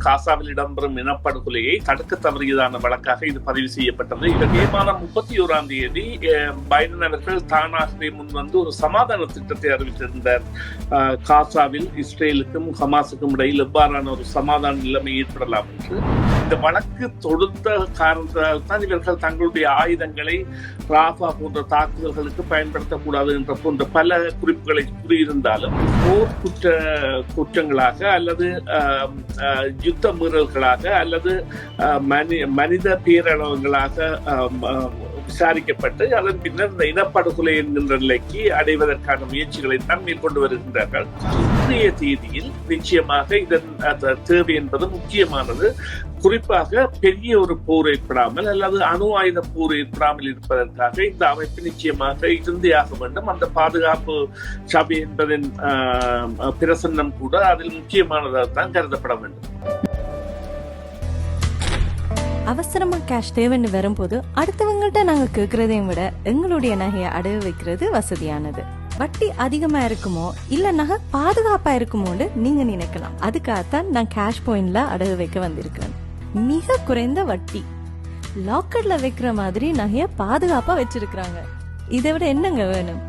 காசாவில் இடம்பெறும் இனப்படுகொலையை தடுக்க தவறியதான வழக்காக இது பதிவு செய்யப்பட்டது. இந்த மே மாதம் முப்பத்தி ஓராம் தேதி அஹ், பைடன் அவர்கள் தானாகவே முன்வந்து ஒரு சமாதான திட்டத்தை அறிவித்திருந்தார். அஹ், காசாவில் இஸ்ரேலுக்கும் ஹமாஸுக்கும் இடையில் எவ்வாறான ஒரு சமாதான நிலைமை ஏற்படலாம் என்று. இந்த வழக்கு தொடுத்த காரணத்தால் தான் இவர்கள் தங்களுடைய ஆயுதங்களை ராஃபா போன்ற தாக்குதல்களுக்கு பயன்படுத்தக்கூடாது என்ற போன்ற பல குறிப்புகளை கூறியிருந்தாலும் போர் குற்ற குற்றங்களாக அல்லது ஆஹ், யுத்த மீறல்களாக அல்லது ஆஹ், மனி மனித பேரளவுகளாக விசாரிக்கப்பட்டு அதன் பின்னர் இந்த இனப்படுகொலை என்கின்ற நிலைக்கு அடைவதற்கான முயற்சிகளை தான் மேற்கொண்டு வருகின்றார்கள். இன்றைய தேதியில் நிச்சயமாக இதன் தேவை என்பது முக்கியமானது. குறிப்பாக பெரிய ஒரு போர் ஏற்படாமல் அல்லது அணு ஆயுத போர் ஏற்படாமல் இருப்பதற்காக இந்த அமைப்பு நிச்சயமாக இருந்தே ஆக வேண்டும். அந்த பாதுகாப்பு சபை என்பதன் ஆஹ், பிரசன்னம் கூட அதில் முக்கியமானதாக தான் கருதப்பட வேண்டும். அவசரமா கேஷ் தேவைன்னு வரும்போது அடுத்தவங்கள்ட்ட நாங்க கேக்குறதையும் விட எங்களுடைய நகையை அடகு வைக்கிறது வசதியானது. வட்டி அதிகமா இருக்குமோ இல்ல நகை பாதுகாப்பா இருக்குமோன்னு நீங்க நினைக்கலாம். அதுக்காகத்தான் நான் கேஷ் பாயிண்ட்ல அடகு வைக்க வந்திருக்கிறேன். மிக குறைந்த வட்டி. லாக்கர்ல வைக்கிற மாதிரி நகைய பாதுகாப்பா வச்சிருக்காங்க இதை விட என்னங்க வேணும்?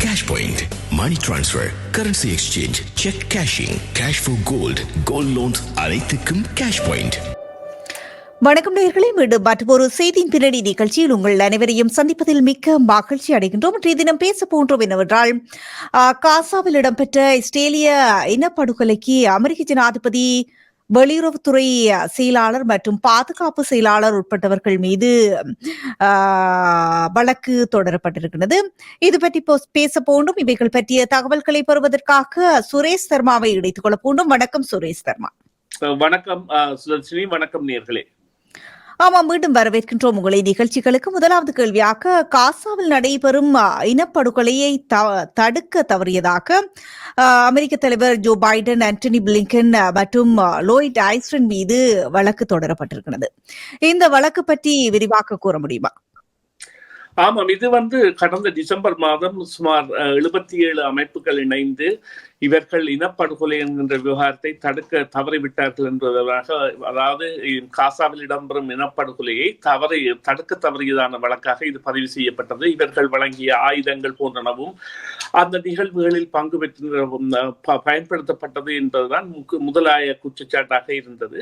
Cash point money Transfer, currency exchange cheque cashing cash for gold gold loans அனைத்துக்கும் கேஷ் பாயிண்ட் வணக்கம் நேயர்களே மீண்டும் மற்றொரு செய்தியின் பின்னணி நிகழ்ச்சியில் உங்கள் அனைவரையும் சந்திப்பதில் மிக்க மகிழ்ச்சி அடைகின்றோம். இன்றைய தினம் பேச போன்றோம் என்னவென்றால் காசாவில் இடம்பெற்ற இஸ்ரேலிய இனப்படுகொலைக்கு அமெரிக்க ஜனாதிபதி வெளியுறவுத்துறை செயலாளர் மற்றும் பாதுகாப்பு செயலாளர் உட்பட்டவர்கள் மீது வழக்கு தொடரப்பட்டிருக்கிறது. இது பற்றி பேச போண்டும் இவைகள் பற்றிய தகவல்களை பெறுவதற்காக சுரேஷ் சர்மாவை இணைத்துக் கொள்ள போண்டும் வணக்கம் சுரேஷ் சர்மா. வணக்கம் சுதர்ஷினி. வணக்கம் நேர்களே ஆமா மீண்டும் வரவேற்கின்றோம் உங்களை. நிகழ்ச்சிகளுக்கு முதலாவது கேள்வியாக காசாவில் நடைபெறும் இனப்படுகொலையை த- தடுக்க தவறியதாக அமெரிக்க தலைவர் ஜோ பைடன் ஆண்டனி பிளிங்கன் மற்றும் லோயிட் ஐஸ்டன் மீது வழக்கு தொடரப்பட்டிருக்கிறது. இந்த வழக்கு பற்றி விரிவாக்க கூற முடியுமா? ஆமாம் இது வந்து கடந்த டிசம்பர் மாதம் சுமார் எழுபத்தி ஏழு அமைப்புகள் இணைந்து இவர்கள் இனப்படுகொலை என்கின்ற விவகாரத்தை தடுக்க தவறிவிட்டார்கள் என்பதாக அதாவது காசாவில் இடம்பெறும் இனப்படுகொலையை தவறி தடுக்க தவறியதான வழக்காக இது பதிவு செய்யப்பட்டது. இவர்கள் வழங்கிய ஆயுதங்கள் போன்றனவும் அந்த நிகழ்வுகளில் பங்கு பெற்று பயன்படுத்தப்பட்டது என்பதுதான் முதலாய குற்றச்சாட்டாக இருந்தது.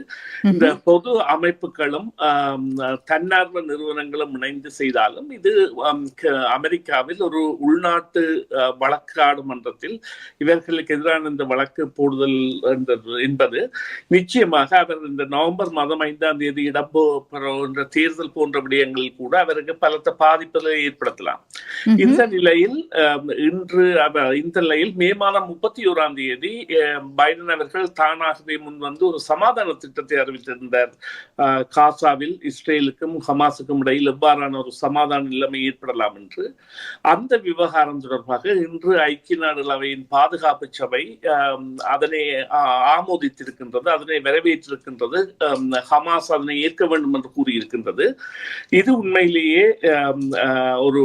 இந்த பொது அமைப்புகளும் தன்னார்வ நிறுவனங்களும் இணைந்து செய்தாலும் இது அமெரிக்காவில் ஒரு உள்நாட்டு வழக்காடு மன்றத்தில் இவர்களுக்கு எதிரான இந்த வழக்கு போடுதல் என்பது நிச்சயமாக அவர் இந்த நவம்பர் மாதம் ஐந்தாம் தேதி இடம்பெறுகின்ற தேர்தல் போன்ற விடயங்களில் கூட அவருக்கு பலத்த பாதிப்புகளை ஏற்படுத்தலாம். இந்த நிலையில் இன்று இந்த நிலையில் மே மாதம் முப்பத்தி ஓராம் தேதி பைடன் அவர்கள் தானாகவே முன் வந்து ஒரு சமாதான திட்டத்தை அறிவித்திருந்தார். காசாவில் இஸ்ரேலுக்கும் ஹமாஸுக்கும் இடையில் எவ்வாறான ஒரு சமாதான நிலைமை ஏற்படலாம் என்று. அந்த விவகாரம் தொடர்பாக இன்று ஐக்கிய நாடுகள் அவையின் பாதுகாப்பு சபை அதனை ஆமோதித்திருக்கின்றது அதனை வரவேற்றிருக்கின்றது ஹமாஸ் அதனை ஏற்க வேண்டும் என்று கூறியிருக்கின்றது. இது உண்மையிலேயே ஒரு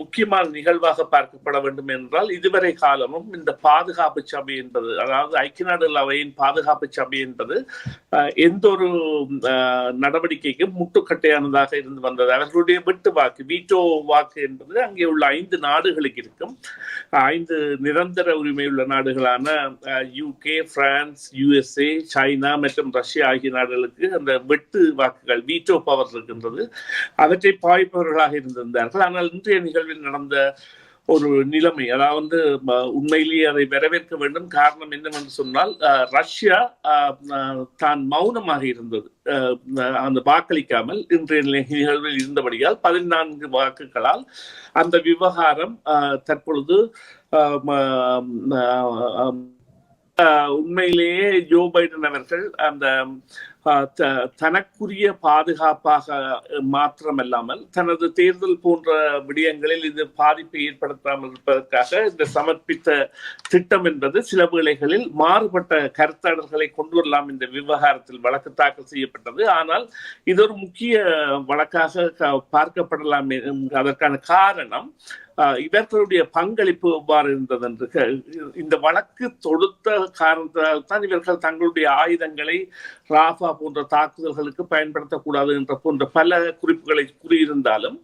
முக்கியமான நிகழ்வாக பார்க்கப்பட வேண்டும் என்றால் இதுவரை காலமும் இந்த பாதுகாப்பு சபை என்பது அதாவது ஐக்கிய நாடுகள் அவையின் பாதுகாப்பு சபை என்பது எந்த ஒரு நடவடிக்கைக்கும் முட்டுக்கட்டையானதாக இருந்து வந்தது. அவர்களுடைய வெட்டு வாக்கு வீட்டோ வாக்கு என்பது அங்கே உள்ள ஐந்து நாடுகளுக்கு இருக்கும். ஐந்து நிரந்தர உரிமையுள்ள நாடுகளான யூகே பிரான்ஸ் யுஎஸ்ஏ சைனா மற்றும் ரஷ்யா ஆகிய நாடுகளுக்கு அந்த வெட்டு வாக்குகள் வீட்டோ பவர் இருக்கின்றது. அவற்றை பாய்ப்பவர்களாக இருந்திருந்தார்கள். ஆனால் இன்றைய நிகழ்வில் நடந்த ஒரு நிலைமை அதாவது உண்மையிலேயே அதை வரவேற்க வேண்டும். காரணம் என்னவென்று சொன்னால் ரஷ்யா தான் மௌனமாக இருந்தது. அஹ், அந்த வாக்களிக்காமல் இன்றைய நிலை- நிகழ்வில் இருந்தபடியால் பதினான்கு வாக்குகளால் அந்த விவகாரம் தற்பொழுது அஹ், உண்மையிலேயே ஜோ பைடன் அவர்கள் அந்த தனக்குரிய பாதுகாப்பாக மாத்திரமல்லாமல் தனது தேர்தல் போன்ற விடயங்களில் இது பாதிப்பை ஏற்படுத்தாமல் இருப்பதற்காக இந்த சமர்ப்பித்த திட்டம் என்பது சில வேளைகளில் மாறுபட்ட கருத்தாடல்களை கொண்டு வரலாம் இந்த விவகாரத்தில் வழக்கு தாக்கல் செய்யப்பட்டது. ஆனால் இது ஒரு முக்கிய வழக்காக பார்க்கப்படலாம் அதற்கான காரணம் ஆஹ், இவர்களுடைய பங்களிப்பு எவ்வாறு இருந்தது என்று க- இந்த வழக்கு தொடுத்த காரணத்தால் தான் இவர்கள் தங்களுடைய ஆயுதங்களை ராஃபா போன்ற தாக்குதல்களுக்கு பயன்படுத்தக்கூடாது என்ற போன்ற பல குறிப்புகளை கூறியிருந்தாலும்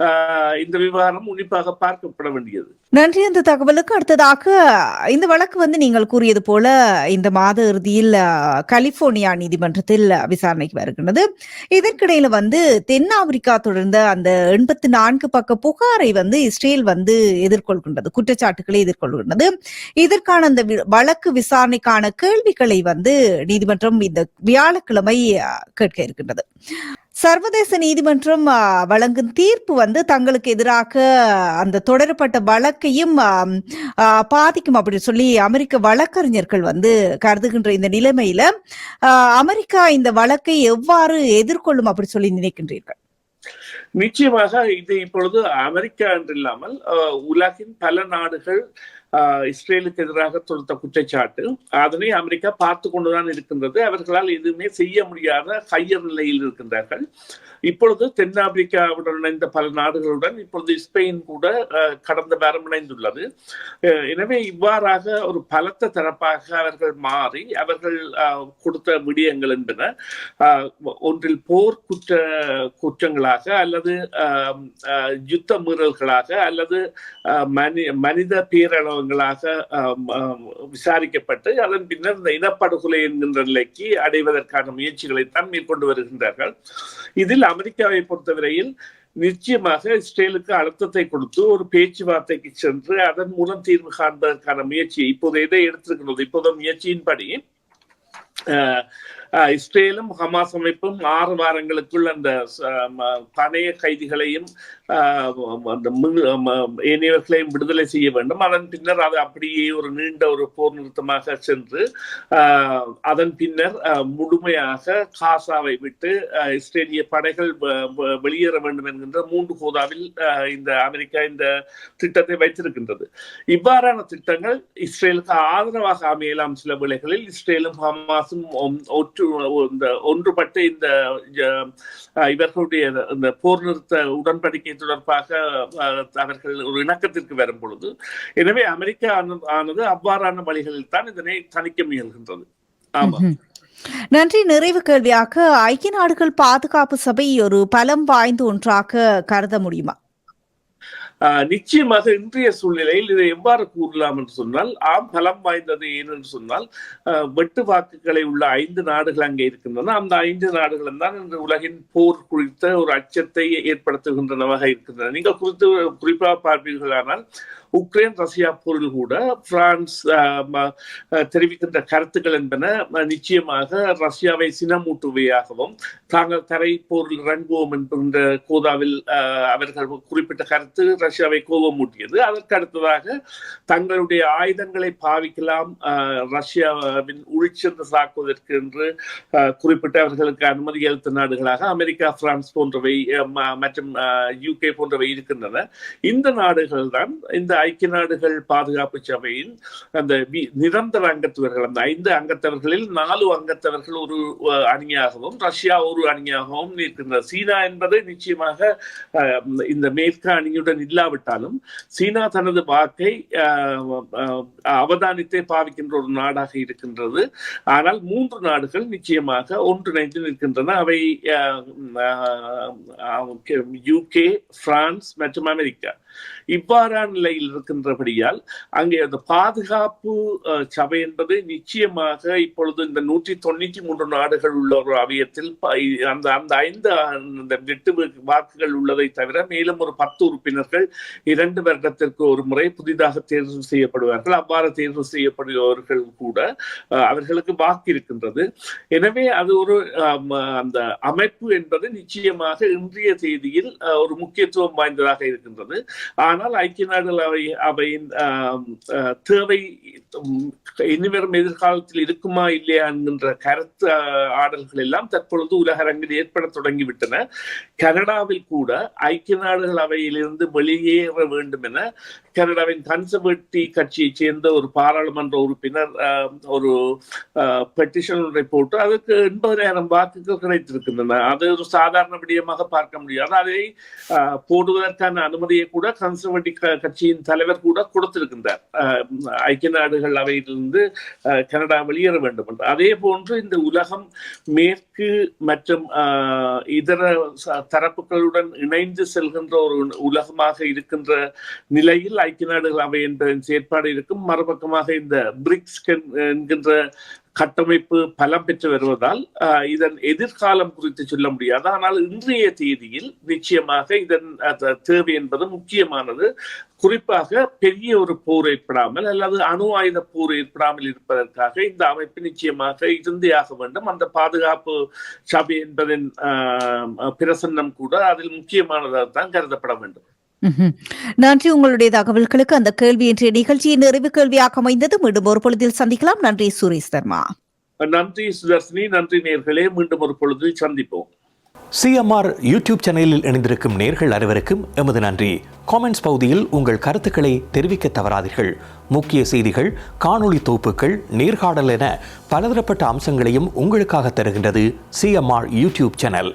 ஆஹ், இந்த விவகாரம் உன்னிப்பாக பார்க்கப்பட வேண்டியது. நன்றி. அந்த தகவலுக்கு அடுத்ததாக இந்த வழக்கு வந்து நீங்கள் கூறியது போல இந்த மாத இறுதியில் கலிபோர்னியா நீதிமன்றத்தில் விசாரணைக்கு வருகின்றது. இதற்கிடையில வந்து தென்னாப்பிரிக்கா தொடர்ந்த அந்த எண்பத்தி நான்கு பக்க புகாரை வந்து இஸ்ரேல் வந்து எதிர்கொள்கின்றது குற்றச்சாட்டுகளை எதிர்கொள்கின்றது. இதற்கான அந்த வி- வழக்கு விசாரணைக்கான கேள்விகளை வந்து நீதிமன்றம் இந்த வியாழக்கிழமை அஹ், கேட்க இருக்கின்றது. சர்வதேச நீதிமன்றம் வழங்கும் தீர்ப்பு வந்து தங்களுக்கு எதிராக அந்த தொடரப்பட்ட வழக்கையும் பாதிக்கும் அப்படின்னு சொல்லி அமெரிக்க வழக்கறிஞர்கள் வந்து கருதுகின்ற இந்த நிலைமையில அமெரிக்கா இந்த வழக்கை எவ்வாறு எதிர்கொள்ளும் அப்படி சொல்லி நினைக்கின்றீர்கள்? நிச்சயமாக இது இப்பொழுது அமெரிக்கா என்று இல்லாமல் உலகின் பல நாடுகள் இஸ்ரேலுக்கு எதிராக தொடுத்த குற்றச்சாட்டு. அதனை அமெரிக்கா பார்த்து கொண்டுதான் இருக்கின்றது. அவர்களால் எதுவுமே செய்ய முடியாத ஹையர் நிலையில் இருக்கின்றார்கள். இப்பொழுது தென்னாப்பிரிக்காவுடன் இணைந்த பல நாடுகளுடன் இப்பொழுது ஸ்பெயின் கூட அஹ், கடந்த வாரம் இணைந்துள்ளது. எனவே இவ்வாறாக ஒரு பலத்த தரப்பாக அவர்கள் மாறி அவர்கள் கொடுத்த விடயங்கள் என்பன அஹ், ஒன்றில் போர் குற்ற குற்றங்களாக அல்லது யுத்த மீறல்களாக அல்லது மனி மனித பேரளவங்களாக விசாரிக்கப்பட்டு அதன் பின்னர் இந்த இனப்படுகொலை என்கின்ற நிலைக்கு அடைவதற்கான முயற்சிகளை தான் மேற்கொண்டு வருகின்றார்கள். இதில் அமெரிக்காவை பொறுத்தவரையில் நிச்சயமாக இஸ்ரேலுக்கு அழுத்தத்தை கொடுத்து ஒரு பேச்சுவார்த்தைக்கு சென்று அதன் மூலம் தீர்வு காண்பதற்கான முயற்சியை இப்போது எதை எடுத்திருக்கிறது இப்போது முயற்சியின்படி இஸ்ரேலும் ஹமாஸ் அமைப்பும் ஆறு வாரங்களுக்குள் அந்த ச- பணைய கைதிகளையும் ஏனையவர்களையும் விடுதலை செய்ய வேண்டும். அதன் பின்னர் அது அப்படியே ஒரு நீண்ட ஒரு போர் நிறுத்தமாக சென்று அதன் பின்னர் முழுமையாக காசாவை விட்டு இஸ்ரேலிய படைகள் வெளியேற வேண்டும் என்கின்ற மூன்று கோதாவில் இந்த அமெரிக்கா இந்த திட்டத்தை வைத்திருக்கின்றது. இவ்வாறான திட்டங்கள் இஸ்ரேலுக்கு ஆதரவாக அமையலாம் சில வேளைகளில். இஸ்ரேலும் ஹமாஸும் ஒற்று இந்த ஒன்றுபட்டு இந்த இவர்களுடைய இந்த போர் நிறுத்த உடன்படிக்கை தொடர்பாக அவர்கள் ஒரு இணக்கத்திற்கு வரும் பொழுது எனவே அமெரிக்கா ஆனது- அவ்வாறான வழிகளில் தான் இதனை தணிக்க முயல்கின்றது. ஆமா நன்றி. நிறைவு கேள்வியாக ஐக்கிய நாடுகள் பாதுகாப்பு சபை ஒரு பலம் வாய்ந்த ஒன்றாக கருத முடியுமா? நிச்சயமாக இன்றைய சூழ்நிலையில் இதை எவ்வாறு கூறலாம் என்று சொன்னால் ஆம் பலம் வாய்ந்தது ஏனென்று சொன்னால் வெட்டு வாக்குகளை உள்ள ஐந்து நாடுகள் அங்கே இருக்கின்றன. அந்த ஐந்து நாடுகளும் தான் இன்று உலகின் போர் குறித்த ஒரு அச்சத்தை ஏற்படுத்துகின்றனவாக இருக்கின்றன. நீங்கள் குறித்து குறிப்பாக பார்ப்பீர்களானால் உக்ரைன் ரஷ்யா போரில் கூட பிரான்ஸ் ஆஹ் தெரிவிக்கின்ற கருத்துக்கள் என்பன நிச்சயமாக ரஷ்யாவை சினமூட்டுவையாகவும் தாங்கள் தரை போரில் இறங்குவோம் என்கின்ற கோதாவில் ஆஹ், அவர்கள் குறிப்பிட்ட கருத்து ரஷ்யாவை கோபம் கோபமூட்டியது அதற்கு அடுத்ததாக தங்களுடைய ஆயுதங்களை பாவிக்கலாம் ரஷ்யாவின் உள்சென்று தாக்குவதற்கு என்று குறிப்பிட்ட அவர்களுக்கு அனுமதி அளித்த நாடுகளாக அமெரிக்கா பிரான்ஸ் போன்றவை மற்றும் யூகே போன்றவை இருக்கின்றன. இந்த நாடுகள் தான் இந்த ஐக்கிய நாடுகள் பாதுகாப்பு சபையின் அந்த நிரந்தர அங்கத்தவர்கள். அந்த ஐந்து அங்கத்தவர்களில் நாலு அங்கத்தவர்கள் ஒரு அணியாகவும் ரஷ்யா ஒரு அணியாகவும் இருக்கின்றனர் சீனா என்பது நிச்சயமாக இந்த மேற்கு அணியுடன் இல்லை இல்லாவிட்டாலும் சீனா தனது வாக்கை அவதானித்தே பாவிக்கின்ற ஒரு நாடாக இருக்கின்றது. ஆனால் மூன்று நாடுகள் நிச்சயமாக ஒன்றிணைந்து நிற்கின்றன. அவை யூகே பிரான்ஸ் மற்றும் அமெரிக்கா. இவ்வாறான நிலையில் இருக்கின்றபடியால் அங்கே அந்த பாதுகாப்பு சபை என்பது நிச்சயமாக இப்பொழுது இந்த நூற்றி தொண்ணூற்றி மூன்று நாடுகள் உள்ள ஒரு அவியத்தில் அந்த அந்த ஐந்து அந்த எட்டு வாக்குகள் உள்ளதை தவிர மேலும் ஒரு பத்து உறுப்பினர்கள் இரண்டு வருடத்திற்கு ஒரு முறை புதிதாக தேர்வு செய்யப்படுவார்கள். அவ்வாறு தேர்வு செய்யப்படுபவர்கள் கூட அவர்களுக்கு வாக்கு இருக்கின்றது. எனவே அது ஒரு அந்த அமைப்பு என்பது நிச்சயமாக இன்றைய தேதியில் ஒரு முக்கியத்துவம் வாய்ந்ததாக இருக்கின்றது. ஆனால் ஐக்கிய நாடுகள் அவை அவையின் தேவை இனிவரும் எதிர்காலத்தில் இருக்குமா இல்லையா என்கின்ற கருத்து ஆடல்கள் எல்லாம் தற்பொழுது உலக அரங்கில் ஏற்பட தொடங்கிவிட்டன. கனடாவில் கூட ஐக்கிய நாடுகள் அவையிலிருந்து வெளியே வெளியேற வேண்டும் என கனடாவின் கன்சர்வேட்டிவ் கட்சியைச் சேர்ந்த ஒரு பாராளுமன்ற உறுப்பினர் ஒரு பெட்டிஷன் ஒன்றை போட்டு அதுக்கு எண்பதாயிரம் வாக்குகள் கிடைத்திருக்கின்றன. அது ஒரு சாதாரண விடயமாக பார்க்க முடியாது. அதை போடுவதற்கான அனுமதியை கூட கன்சர்வேட்டிவ் கட்சியின் தலைவர் கூட கொடுத்திருக்கின்றார். ஐக்கிய நாடுகள் அவையிலிருந்து கனடா வெளியேற வேண்டும் என்று. அதே போன்று இந்த உலகம் மேற்கு மற்றும் இதர தரப்புகளுடன் இணைந்து செல்கின்ற ஒரு உலகமாக இருக்கின்ற நிலையில் ஐக்கிய நாடுகள் அவை என்ற செயற்பாடு இருக்கும். மறுபக்கமாக இந்த பிரிக்ஸ் என்கின்ற கட்டமைப்பு பலம் பெற்று வருவதால் இதன் எதிர்காலம் குறித்து சொல்ல முடியாது. ஆனால் இன்றைய தேதியில் நிச்சயமாக இதன் தேவை என்பது முக்கியமானது. குறிப்பாக பெரிய ஒரு போர் ஏற்படாமல் அல்லது அணு ஆயுத போர் ஏற்படாமல் இருப்பதற்காக இந்த அமைப்பு நிச்சயமாக இருந்தே ஆக வேண்டும். அந்த பாதுகாப்பு சபை என்பதன் ஆஹ், பிரசன்னம் கூட அதில் முக்கியமானதாக தான் கருதப்பட வேண்டும். நன்றி உங்களுடைய தகவல்களுக்கு. அந்த கேள்வி இன்றைய நிகழ்ச்சியின் நிறைவு கேள்வியாக அமைந்தது. மீண்டும் ஒரு பொழுதில் சந்திக்கலாம். நன்றி சுரேஷ் சர்மா. நன்றி சுதர்ஷினி நன்றி நேர்களே. மீண்டும் ஒரு பொழுதில் சந்திப்போம். சிஎம்ஆர் யூடியூப் சேனலில் இணைந்திருக்கும் நேர்கள் அனைவருக்கும் எமது நன்றி. காமெண்ட்ஸ் பகுதியில் உங்கள் கருத்துக்களை தெரிவிக்க தவறாதீர்கள். முக்கிய செய்திகள் காணொளி தொகுப்புகள் நேர்காணல் என பலதரப்பட்ட அம்சங்களையும் உங்களுக்காக தருகின்றது சிஎம்ஆர் யூடியூப் சேனல்.